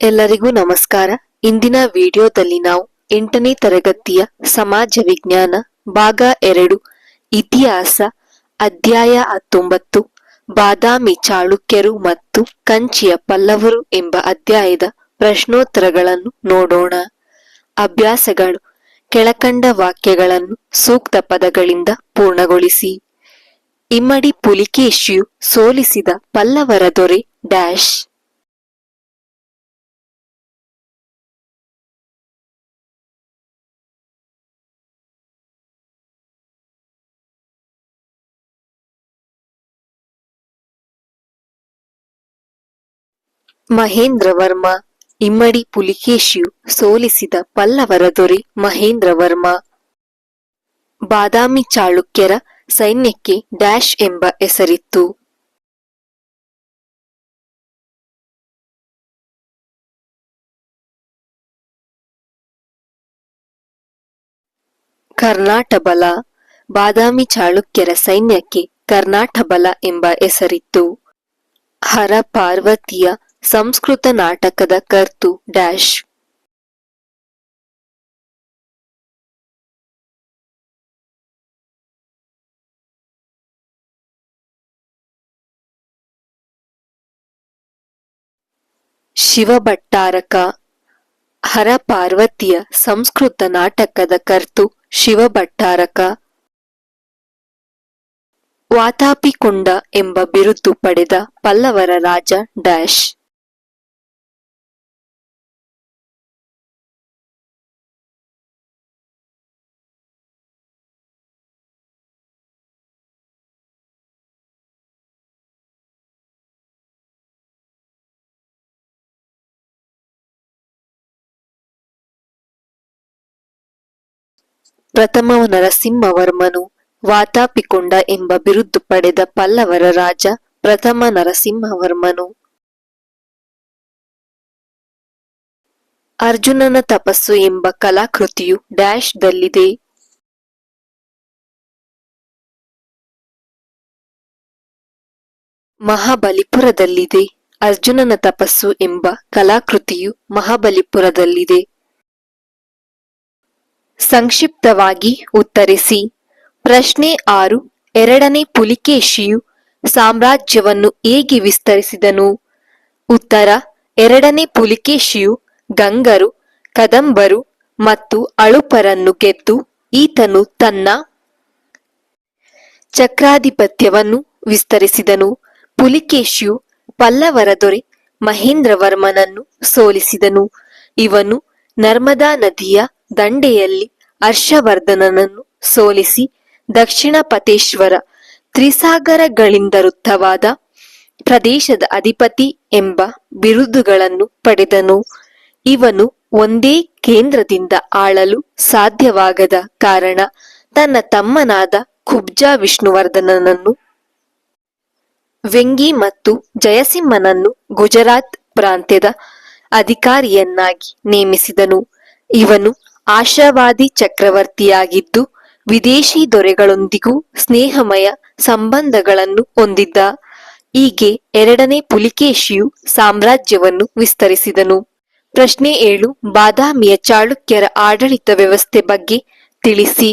ಎಲ್ಲರಿಗೂ ನಮಸ್ಕಾರ. ಇಂದಿನ ವಿಡಿಯೋದಲ್ಲಿ ನಾವು ಎಂಟನೇ ತರಗತಿಯ ಸಮಾಜ ವಿಜ್ಞಾನ ಭಾಗ ಎರಡು, ಇತಿಹಾಸ, ಅಧ್ಯಾಯ ಹತ್ತೊಂಬತ್ತು, ಬಾದಾಮಿ ಚಾಳುಕ್ಯರು ಮತ್ತು ಕಂಚಿಯ ಪಲ್ಲವರು ಎಂಬ ಅಧ್ಯಾಯದ ಪ್ರಶ್ನೋತ್ತರಗಳನ್ನು ನೋಡೋಣ. ಅಭ್ಯಾಸಗಳು, ಕೆಳಕಂಡ ವಾಕ್ಯಗಳನ್ನು ಸೂಕ್ತ ಪದಗಳಿಂದ ಪೂರ್ಣಗೊಳಿಸಿ. ಇಮ್ಮಡಿ ಪುಲಿಕೇಶಿಯು ಸೋಲಿಸಿದ ಪಲ್ಲವರ ದೊರೆ ಡ್ಯಾಶ್. ಮಹೇಂದ್ರ ವರ್ಮ, ಇಮ್ಮಡಿ ಪುಲಿಕೇಶಿಯು ಸೋಲಿಸಿದ ಪಲ್ಲವರ ದೊರೆ ಮಹೇಂದ್ರವರ್ಮ ಬಾದಾಮಿ ಚಾಳುಕ್ಯರ ಸೈನ್ಯಕ್ಕೆ ಡ್ಯಾಶ್ ಎಂಬ ಹೆಸರಿತ್ತು. ಕರ್ನಾಟಬಲ ಬಾದಾಮಿ ಚಾಳುಕ್ಯರ ಸೈನ್ಯಕ್ಕೆ ಕರ್ನಾಟಬಲ ಎಂಬ ಹೆಸರಿತ್ತು. ಹರ ಪಾರ್ವತಿಯ ಸಂಸ್ಕೃತ ನಾಟಕದ ಕರ್ತು ಡ್ಯಾಶ್. ಶಿವಭಟ್ಟಾರಕ ಹರ ಪಾರ್ವತಿಯ ಸಂಸ್ಕೃತ ನಾಟಕದ ಕರ್ತು ಶಿವಭಟ್ಟಾರಕ ವಾತಾಪಿಕೊಂಡ ಎಂಬ ಬಿರುದು ಪಡೆದ ಪಲ್ಲವರ ರಾಜ ಡ್ಯಾಶ್. ಪ್ರಥಮ ನರಸಿಂಹವರ್ಮನು ವಾತಾಪಿಕೊಂಡ ಎಂಬ ಬಿರುದು ಪಡೆದ ಪಲ್ಲವರ ರಾಜ ಪ್ರಥಮ ನರಸಿಂಹವರ್ಮನು ಅರ್ಜುನನ ತಪಸ್ಸು ಎಂಬ ಕಲಾಕೃತಿಯು ಡ್ಯಾಶ್ ದಲ್ಲಿದೆ. ಮಹಾಬಲಿಪುರದಲ್ಲಿದೆ. ಅರ್ಜುನನ ತಪಸ್ಸು ಎಂಬ ಕಲಾಕೃತಿಯು ಮಹಾಬಲಿಪುರದಲ್ಲಿದೆ. ಸಂಕ್ಷಿಪ್ತವಾಗಿ ಉತ್ತರಿಸಿ. ಪ್ರಶ್ನೆ ಆರು. ಎರಡನೇ ಪುಲಿಕೇಶಿಯು ಸಾಮ್ರಾಜ್ಯವನ್ನು ಹೇಗೆ ವಿಸ್ತರಿಸಿದನು? ಉತ್ತರ. ಎರಡನೇ ಪುಲಿಕೇಶಿಯು ಗಂಗರು, ಕದಂಬರು ಮತ್ತು ಅಳುಪರನ್ನು ಗೆದ್ದು ಈತನು ತನ್ನ ಚಕ್ರಾಧಿಪತ್ಯವನ್ನು ವಿಸ್ತರಿಸಿದನು. ಪುಲಿಕೇಶಿಯು ಪಲ್ಲವರ ದೊರೆ ಮಹೇಂದ್ರವರ್ಮನನ್ನು ಸೋಲಿಸಿದನು. ಇವನು ನರ್ಮದಾ ನದಿಯ ದಂಡೆಯಲ್ಲಿ ಹರ್ಷವರ್ಧನನನ್ನು ಸೋಲಿಸಿ ದಕ್ಷಿಣ ಪತೇಶ್ವರ ತ್ರಿಸಾಗರಗಳಿಂದರುತ್ತವಾದ ಪ್ರದೇಶದ ಅಧಿಪತಿ ಎಂಬ ಬಿರುದುಗಳನ್ನು ಪಡೆದನು. ಇವನು ಒಂದೇ ಕೇಂದ್ರದಿಂದ ಆಳಲು ಸಾಧ್ಯವಾಗದ ಕಾರಣ ತನ್ನ ತಮ್ಮನಾದ ಕುಬ್ಜ ವಿಷ್ಣುವರ್ಧನನನ್ನು ವೆಂಗಿ ಮತ್ತು ಜಯಸಿಂಹನನ್ನು ಗುಜರಾತ್ ಪ್ರಾಂತ್ಯದ ಅಧಿಕಾರಿಯನ್ನಾಗಿ ನೇಮಿಸಿದನು. ಇವನು ಆಶಾವಾದಿ ಚಕ್ರವರ್ತಿಯಾಗಿದ್ದು, ವಿದೇಶಿ ದೊರೆಗಳೊಂದಿಗೂ ಸ್ನೇಹಮಯ ಸಂಬಂಧಗಳನ್ನು ಹೊಂದಿದ್ದ. ಹೀಗೆ ಎರಡನೇ ಪುಲಿಕೇಶಿಯು ಸಾಮ್ರಾಜ್ಯವನ್ನು ವಿಸ್ತರಿಸಿದನು. ಪ್ರಶ್ನೆ ಏಳು, ಬಾದಾಮಿಯ ಚಾಳುಕ್ಯರ ಆಡಳಿತ ವ್ಯವಸ್ಥೆ ಬಗ್ಗೆ ತಿಳಿಸಿ.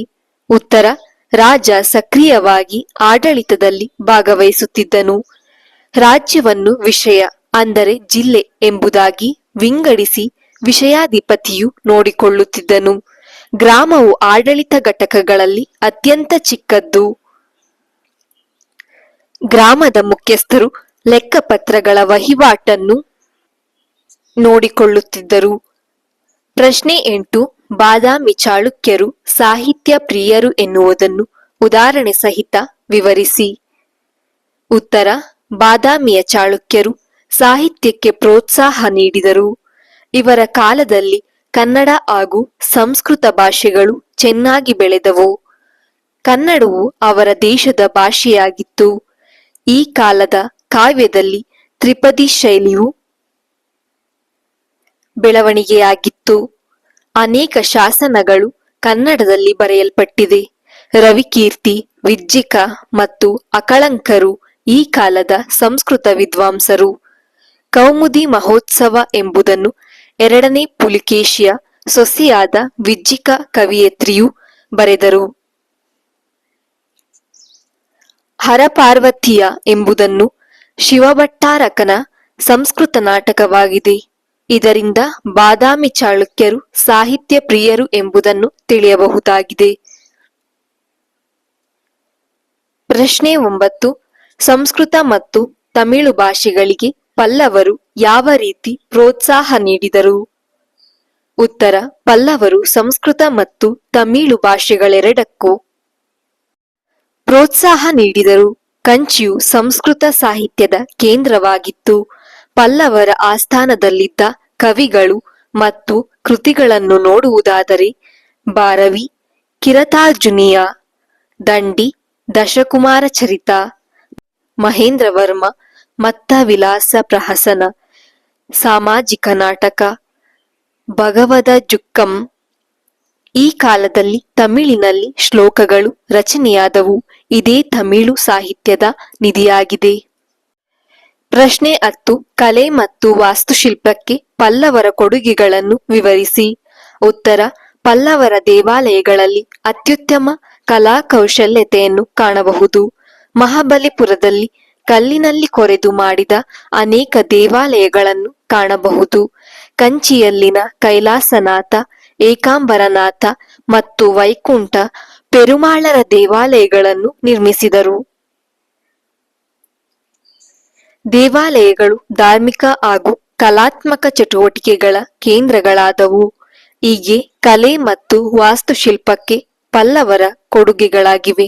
ಉತ್ತರ, ರಾಜ ಸಕ್ರಿಯವಾಗಿ ಆಡಳಿತದಲ್ಲಿ ಭಾಗವಹಿಸುತ್ತಿದ್ದನು. ರಾಜ್ಯವನ್ನು ವಿಷಯ, ಅಂದರೆ ಜಿಲ್ಲೆ ಎಂಬುದಾಗಿ ವಿಂಗಡಿಸಿ ವಿಷಯಾಧಿಪತಿಯು ನೋಡಿಕೊಳ್ಳುತ್ತಿದ್ದನು. ಗ್ರಾಮವು ಆಡಳಿತ ಘಟಕಗಳಲ್ಲಿ ಅತ್ಯಂತ ಚಿಕ್ಕದ್ದು. ಗ್ರಾಮದ ಮುಖ್ಯಸ್ಥರು ಲೆಕ್ಕಪತ್ರಗಳ ವಹಿವಾಟನ್ನು ನೋಡಿಕೊಳ್ಳುತ್ತಿದ್ದರು. ಪ್ರಶ್ನೆ ಎಂಟು, ಬಾದಾಮಿ ಚಾಳುಕ್ಯರು ಸಾಹಿತ್ಯ ಪ್ರಿಯರು ಎನ್ನುವುದನ್ನು ಉದಾಹರಣೆ ಸಹಿತ ವಿವರಿಸಿ. ಉತ್ತರ, ಬಾದಾಮಿಯ ಚಾಳುಕ್ಯರು ಸಾಹಿತ್ಯಕ್ಕೆ ಪ್ರೋತ್ಸಾಹ ನೀಡಿದರು. ಇವರ ಕಾಲದಲ್ಲಿ ಕನ್ನಡ ಹಾಗೂ ಸಂಸ್ಕೃತ ಭಾಷೆಗಳು ಚೆನ್ನಾಗಿ ಬೆಳೆದವು. ಕನ್ನಡವು ಅವರ ದೇಶದ ಭಾಷೆಯಾಗಿತ್ತು. ಈ ಕಾಲದ ಕಾವ್ಯದಲ್ಲಿ ತ್ರಿಪದಿ ಶೈಲಿಯು ಬೆಳವಣಿಗೆಯಾಗಿತ್ತು. ಅನೇಕ ಶಾಸನಗಳು ಕನ್ನಡದಲ್ಲಿ ಬರೆಯಲ್ಪಟ್ಟಿದೆ. ರವಿಕೀರ್ತಿ, ವಿಜ್ಜಿಕ ಮತ್ತು ಅಕಳಂಕರು ಈ ಕಾಲದ ಸಂಸ್ಕೃತ ವಿದ್ವಾಂಸರು. ಕೌಮುದಿ ಮಹೋತ್ಸವ ಎಂಬುದನ್ನು ಎರಡನೇ ಪುಲಿಕೇಶಿಯ ಸೊಸೆಯಾದ ವಿಜ್ಜಿಕ ಕವಿಯತ್ರಿಯು ಬರೆದರು. ಹರಪಾರ್ವತಿಯ ಎಂಬುದನ್ನು ಶಿವಭಟ್ಟಾರಕನ ಸಂಸ್ಕೃತ ನಾಟಕವಾಗಿದೆ. ಇದರಿಂದ ಬಾದಾಮಿ ಚಾಳುಕ್ಯರು, ಸಾಹಿತ್ಯ ಪ್ರಿಯರು ಎಂಬುದನ್ನು ತಿಳಿಯಬಹುದಾಗಿದೆ. ಪ್ರಶ್ನೆ ಒಂಬತ್ತು. ಸಂಸ್ಕೃತ ಮತ್ತು ತಮಿಳು ಭಾಷೆಗಳಿಗೆ ಪಲ್ಲವರು ಯಾವ ರೀತಿ ಪ್ರೋತ್ಸಾಹ ನೀಡಿದರು? ಉತ್ತರ, ಪಲ್ಲವರು ಸಂಸ್ಕೃತ ಮತ್ತು ತಮಿಳು ಭಾಷೆಗಳೆರಡಕ್ಕೂ ಪ್ರೋತ್ಸಾಹ ನೀಡಿದರು. ಕಂಚಿಯು ಸಂಸ್ಕೃತ ಸಾಹಿತ್ಯದ ಕೇಂದ್ರವಾಗಿತ್ತು. ಪಲ್ಲವರ ಆಸ್ಥಾನದಲ್ಲಿದ್ದ ಕವಿಗಳು ಮತ್ತು ಕೃತಿಗಳನ್ನು ನೋಡುವುದಾದರೆ ಬಾರವಿ ಕಿರತಾರ್ಜುನಿಯ, ದಂಡಿ, ದಶಕುಮಾರ ಚರಿತ ಮಹೇಂದ್ರವರ್ಮ ಮತ್ತ ವಿಲಾಸ ಪ್ರಹಸನ ಸಾಮಾಜಿಕ ನಾಟಕ. ಭಗವದ ಜುಕ್ಕಂ. ಈ ಕಾಲದಲ್ಲಿ ತಮಿಳಿನಲ್ಲಿ ಶ್ಲೋಕಗಳು ರಚನೆಯಾದವು. ಇದೇ ತಮಿಳು ಸಾಹಿತ್ಯದ ನಿಧಿಯಾಗಿದೆ. ಪ್ರಶ್ನೆ ಹತ್ತು. ಕಲೆ ಮತ್ತು ವಾಸ್ತುಶಿಲ್ಪಕ್ಕೆ ಪಲ್ಲವರ ಕೊಡುಗೆಗಳನ್ನು ವಿವರಿಸಿ. ಉತ್ತರ. ಪಲ್ಲವರ ದೇವಾಲಯಗಳಲ್ಲಿ ಅತ್ಯುತ್ತಮ ಕಲಾ ಕೌಶಲ್ಯತೆಯನ್ನು ಕಾಣಬಹುದು. ಮಹಾಬಲಿಪುರದಲ್ಲಿ ಕಲ್ಲಿನಲ್ಲಿ ಕೊರೆದು ಮಾಡಿದ ಅನೇಕ ದೇವಾಲಯಗಳನ್ನು ಕಾಣಬಹುದು. ಕಂಚಿಯಲ್ಲಿನ ಕೈಲಾಸನಾಥ, ಏಕಾಂಬರನಾಥ ಮತ್ತು ವೈಕುಂಠ ಪೆರುಮಾಳರ ದೇವಾಲಯಗಳನ್ನು ನಿರ್ಮಿಸಿದರು. ದೇವಾಲಯಗಳು ಧಾರ್ಮಿಕ ಹಾಗೂ ಕಲಾತ್ಮಕ ಚಟುವಟಿಕೆಗಳ ಕೇಂದ್ರಗಳಾದವು. ಹೀಗೆ ಕಲೆ ಮತ್ತು ವಾಸ್ತುಶಿಲ್ಪಕ್ಕೆ ಪಲ್ಲವರ ಕೊಡುಗೆಗಳಾಗಿವೆ.